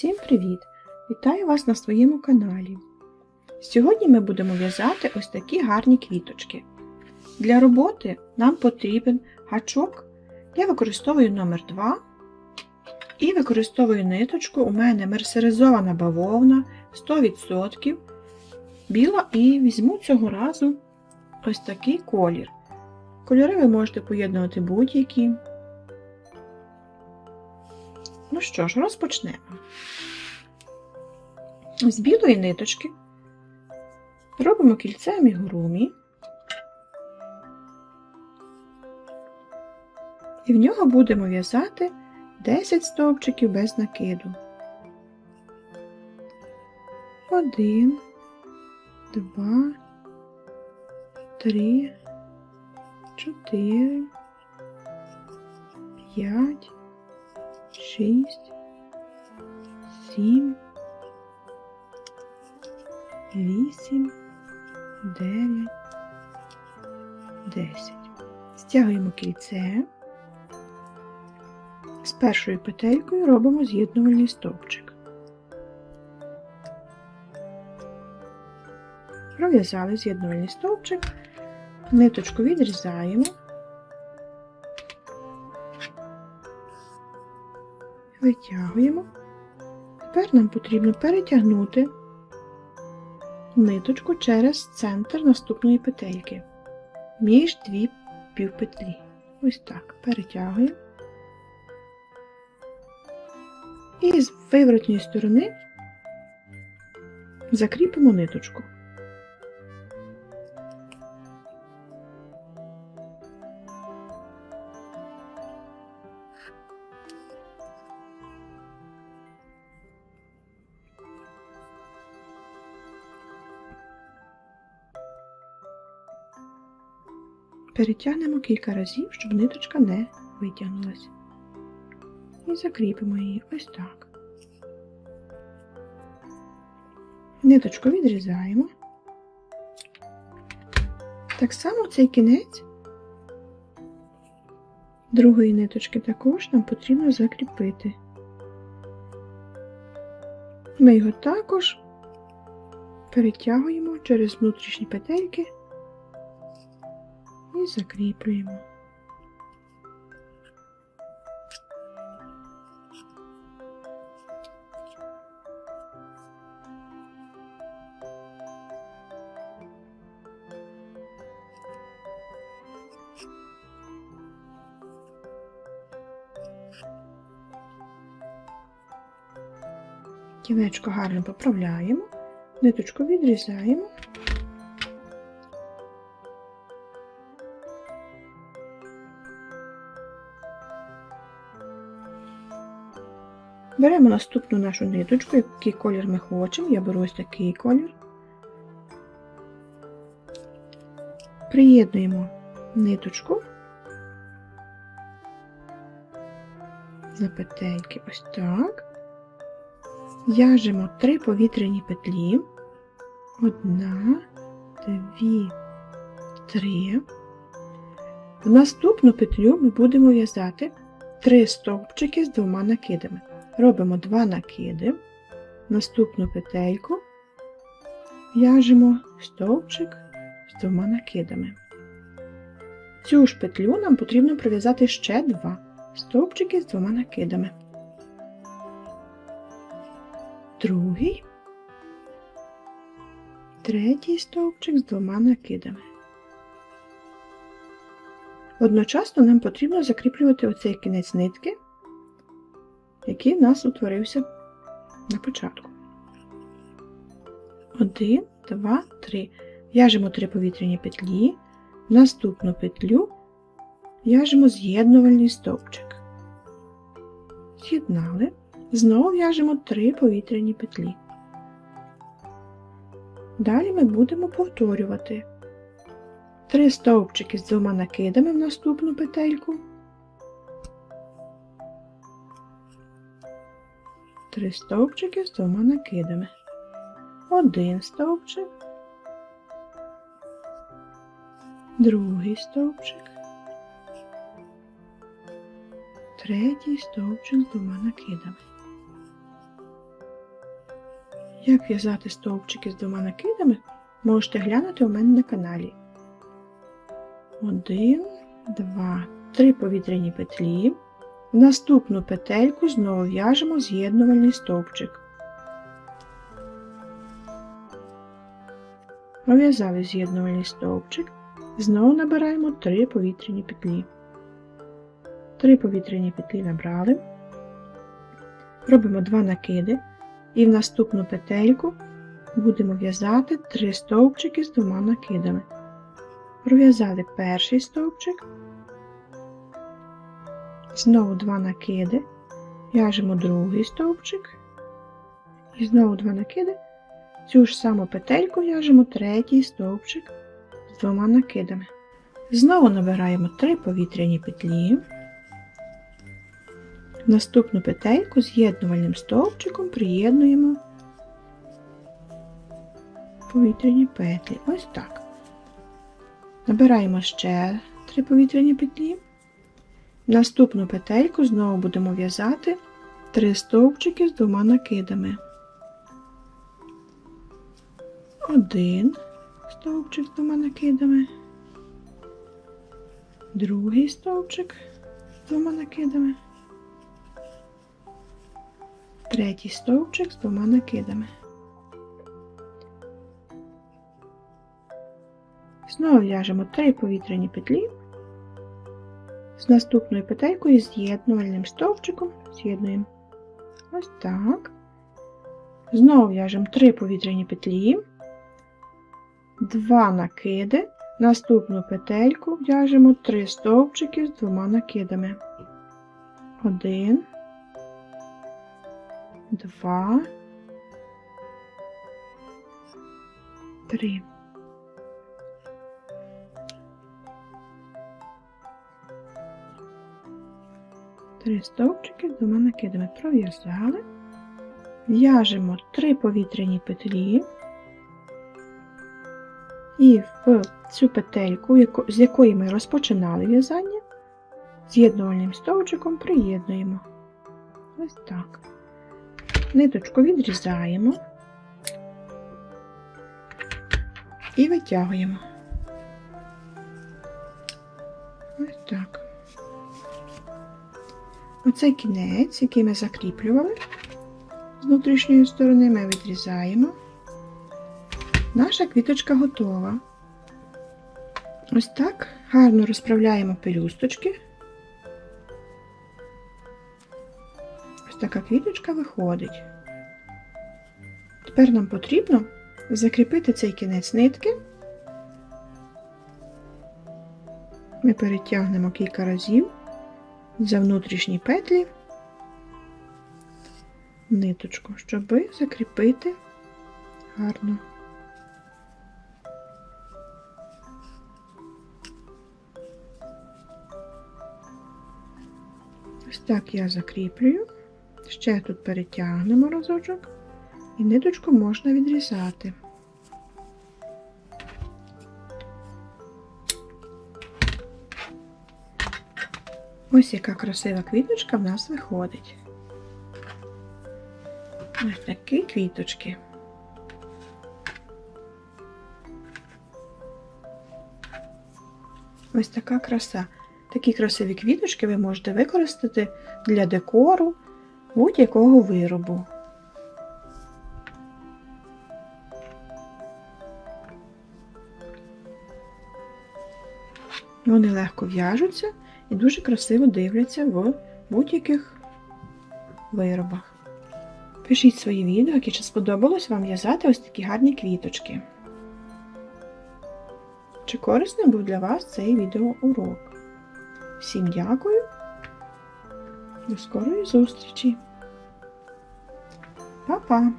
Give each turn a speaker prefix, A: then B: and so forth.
A: Всім привіт! Вітаю вас на своєму каналі. Сьогодні ми будемо в'язати ось такі гарні квіточки. Для роботи нам потрібен гачок. Я використовую номер 2 і використовую ниточку. У мене мерсеризована бавовна 100% біла і візьму цього разу ось такий колір. Кольори ви можете поєднувати будь-які. Ну що ж, розпочнемо. З білої ниточки робимо кільце амігурумі і в нього будемо в'язати 10 стовпчиків без накиду. Один, два, три, чотири, п'ять, шість, сім, вісім, дев'ять, десять. Стягуємо кільце. З першою петелькою робимо з'єднувальний стовпчик. Пров'язали з'єднувальний стовпчик, ниточку відрізаємо. Витягуємо. Тепер нам потрібно перетягнути ниточку через центр наступної петельки між дві півпетлі. Ось так перетягуємо. І з виворотньої сторони закріпимо ниточку. Перетягнемо кілька разів, щоб ниточка не витягнулася. І закріпимо її ось так. Ниточку відрізаємо. Так само цей кінець другої ниточки також нам потрібно закріпити. Ми його також перетягуємо через внутрішні петельки і закріплюємо. Кінечко гарно поправляємо, ниточку відрізаємо. Беремо наступну нашу ниточку, який колір ми хочемо. Я беру ось такий колір. Приєднуємо ниточку за петельки ось так. В'яжемо три повітряні петлі. Одна, дві, три. В наступну петлю ми будемо в'язати три стовпчики з двома накидами. Робимо два накиди, наступну петельку, в'яжемо стовпчик з двома накидами. Цю ж петлю нам потрібно пров'язати ще два стовпчики з двома накидами. Другий, третій стовпчик з двома накидами. Одночасно нам потрібно закріплювати оцей кінець нитки який в нас утворився на початку. Один, два, три. В'яжемо три повітряні петлі, наступну петлю в'яжемо з'єднувальний стовпчик. З'єднали, знову в'яжемо три повітряні петлі. Далі ми будемо повторювати три стовпчики з двома накидами в наступну петельку. Три стовпчики з двома накидами. Один стовпчик, другий стовпчик, третій стовпчик з двома накидами. Як в'язати стовпчики з двома накидами, можете глянути у мене на каналі. Один, два, три повітряні петлі. В наступну петельку знову в'яжемо з'єднувальний стовпчик. Пров'язали з'єднувальний стовпчик, знову набираємо 3 повітряні петлі. 3 повітряні петлі набрали, робимо 2 накиди і в наступну петельку будемо в'язати 3 стовпчики з двома накидами. Пров'язали перший стовпчик, знову 2 накиди, в'яжемо другий стовпчик і знову 2 накиди. Цю ж саму петельку в'яжемо третій стовпчик з двома накидами. Знову набираємо 3 повітряні петлі. Наступну петельку з'єднувальним стовпчиком приєднуємо повітряні петлі. Ось так. Набираємо ще 3 повітряні петлі. Наступну петельку знову будемо в'язати 3 стовпчики з двома накидами. Один стовпчик з двома накидами, другий стовпчик з двома накидами, третій стовпчик з двома накидами. Знову в'яжемо три повітряні петлі з наступною петелькою з'єднувальним стовпчиком з'єднуємо ось так. Знову в'яжемо три повітряні петлі. Два накиди, наступну петельку в'яжемо 3 стовпчики з двома накидами. Один, два, три. Три стовпчики двома накидами пров'язали, в'яжемо три повітряні петлі. І в цю петельку, з якої ми розпочинали в'язання, з'єднувальним стовчиком приєднуємо. Ось так. Ниточку відрізаємо і витягуємо. Ось так. Оцей кінець, який ми закріплювали з внутрішньої сторони, ми відрізаємо. Наша квіточка готова. Ось так гарно розправляємо пелюсточки. Ось така квіточка виходить. Тепер нам потрібно закріпити цей кінець нитки. Ми перетягнемо кілька разів за внутрішні петлі ниточку, щоб закріпити гарно. Ось так я закріплюю, ще тут перетягнемо разочок, і ниточку можна відрізати. Ось яка красива квіточка в нас виходить. Ось такі квіточки. Ось така краса. Такі красиві квіточки ви можете використати для декору будь-якого виробу. Вони легко в'яжуться і дуже красиво дивляться в будь-яких виробах. Пишіть свої відгуки, чи сподобалось вам в'язати ось такі гарні квіточки. Чи корисним був для вас цей відеоурок? Всім дякую. До скорої зустрічі. Па-па!